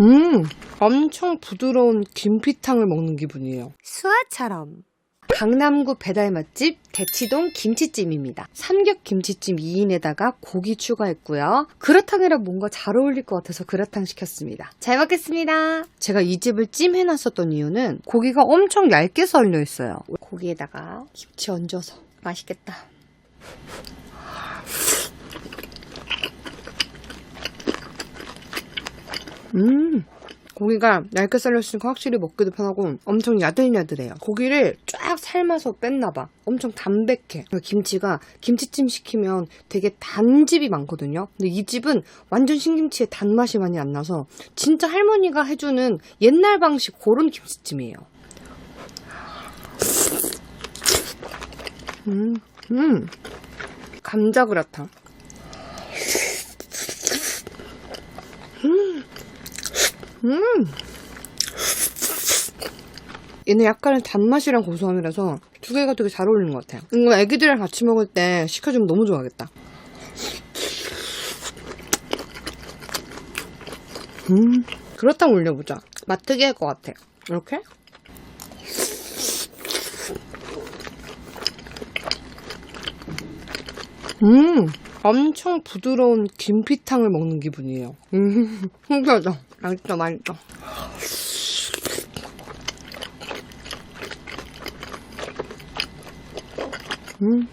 음, 엄청 부드러운 김피탕을 먹는 기분이에요. 수아처럼. 강남구 배달 맛집 대치동 김치찜입니다. 삼겹 김치찜 2인에다가 고기 추가했고요. 그라탕이랑 뭔가 잘 어울릴 것 같아서 그라탕 시켰습니다. 잘 먹겠습니다. 제가 이 집을 찜 해놨었던 이유는 고기가 엄청 얇게 썰려 있어요. 고기에다가 김치 얹어서 맛있겠다. 음. 고기가 얇게 썰렸으니까 확실히 먹기도 편하고 엄청 야들야들해요. 고기를 쫙 삶아서 뺐나봐. 엄청 담백해. 그리고 김치가 김치찜 시키면 되게 단 집이 많거든요. 근데 이 집은 완전 신김치에 단맛이 많이 안 나서 진짜 할머니가 해주는 옛날 방식 그런 김치찜이에요. 음, 음. 감자 그라탕. 음. 얘는 약간의 단맛이랑 고소함이라서 두 개가 되게 잘 어울리는 것 같아요. 이거 애기들이랑 같이 먹을 때 시켜주면 너무 좋아하겠다. 음, 그렇다고 올려보자. 맛 특이할 것 같아. 이렇게? 음, 엄청 부드러운 김피탕을 먹는 기분이에요. 음, 신기하죠? 맛있다, 맛있다. 음.